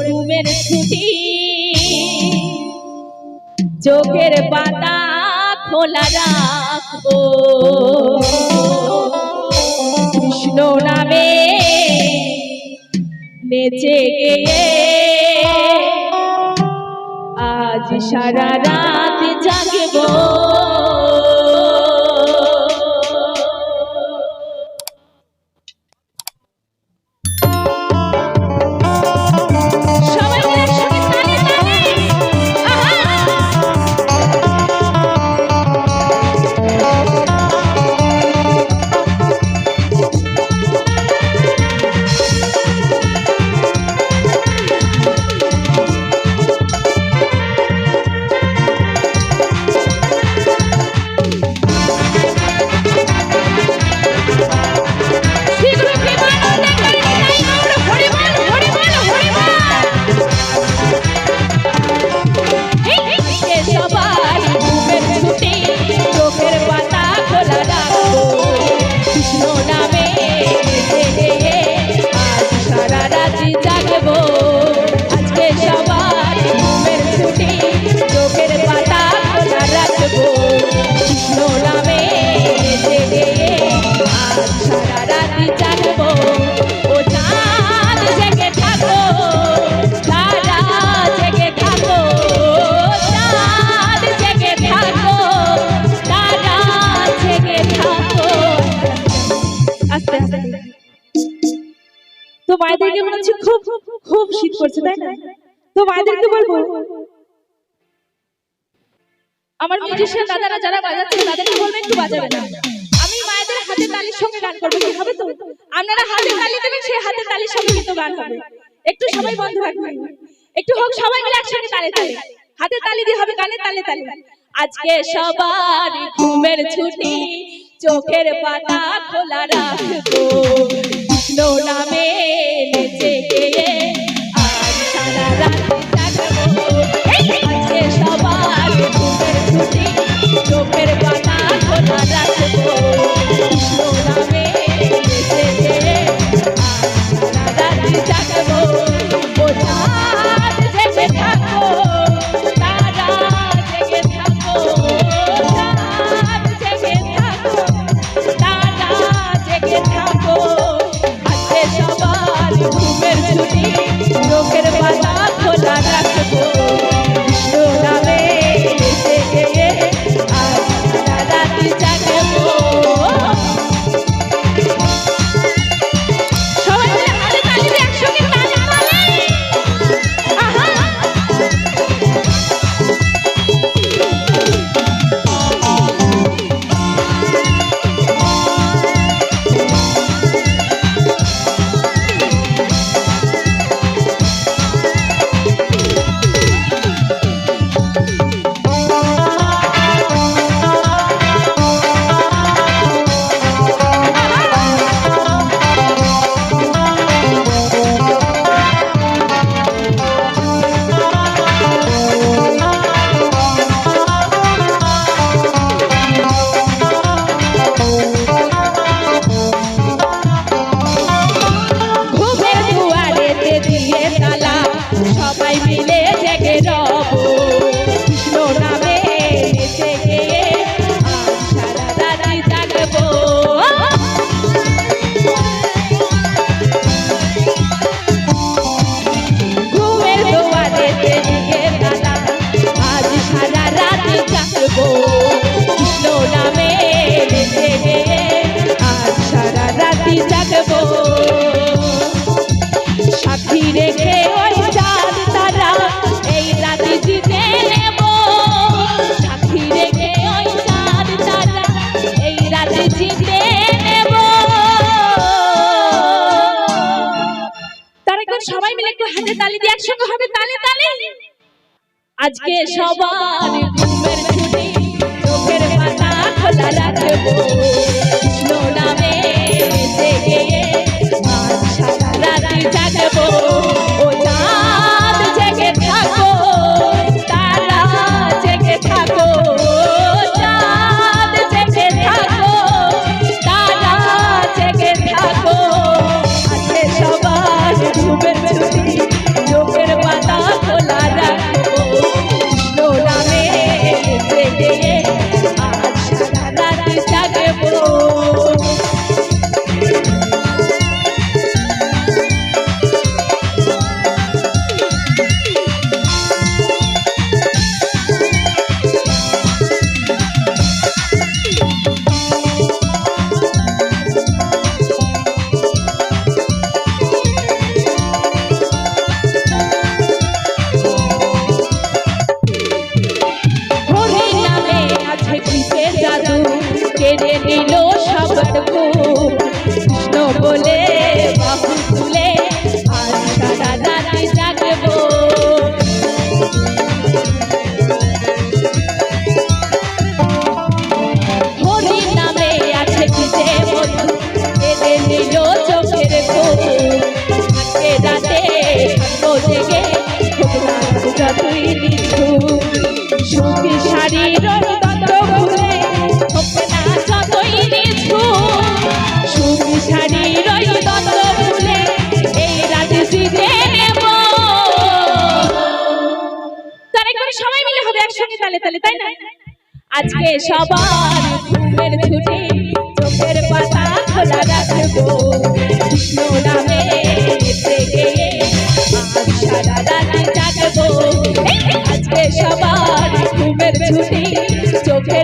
ঘুমের ছুটি। চোখের পাতা খোলা রাখব। কৃষ্ণ নামে নেচে গিয়ে আজ সারা রাত জাগবো। তো মায়েদেরকে মনে হচ্ছে খুব খুব শীত করছে তাই না? তো মায়েদেরকে বলব, আমার মিউজিশিয়ান দাদারা যারা বাজাচ্ছে, তাদেরকে বলব, একটু বাজাবে না। আমি মায়েদের হাতে তালির সঙ্গে গান করব, কি হবে তো? আপনারা হাতে তালি দেবেন, সেই হাতে তালির সঙ্গে কিন্তু গান হবে। একটু সবাই বন্ধ রাখবেন। একটু হোক, সবাই মিলে একসঙ্গে তালে তালে। হাতে তালি দিয়ে হবে গানে তালে তালে। আজকে সবার ঘুমের ছুটি, চোখের পাতা খোলা রাখব। নামে নেচে গিয়ে আজ সারা রাত সবার চোখের পাতা খোলা রাখব একসঙ্গে হবে তালে তালে। আজকে সবার ঘুমের ছুটি চোখের পাতা খোলা রাখব। নামে শাড়ির তত যতই নিছু, সুখী শাড়ির তত এই রাতে জিতে নেব সবাই মিলে হবে একসঙ্গে তালে তালে, তাই না? আজকে সবার ঘুমের ছুটি, চোখের পাতা খোলা রাখব। কৃষ্ণ নামে সারা রাত জাগবো আজকে সবার ঘুমের ছুটি চোখের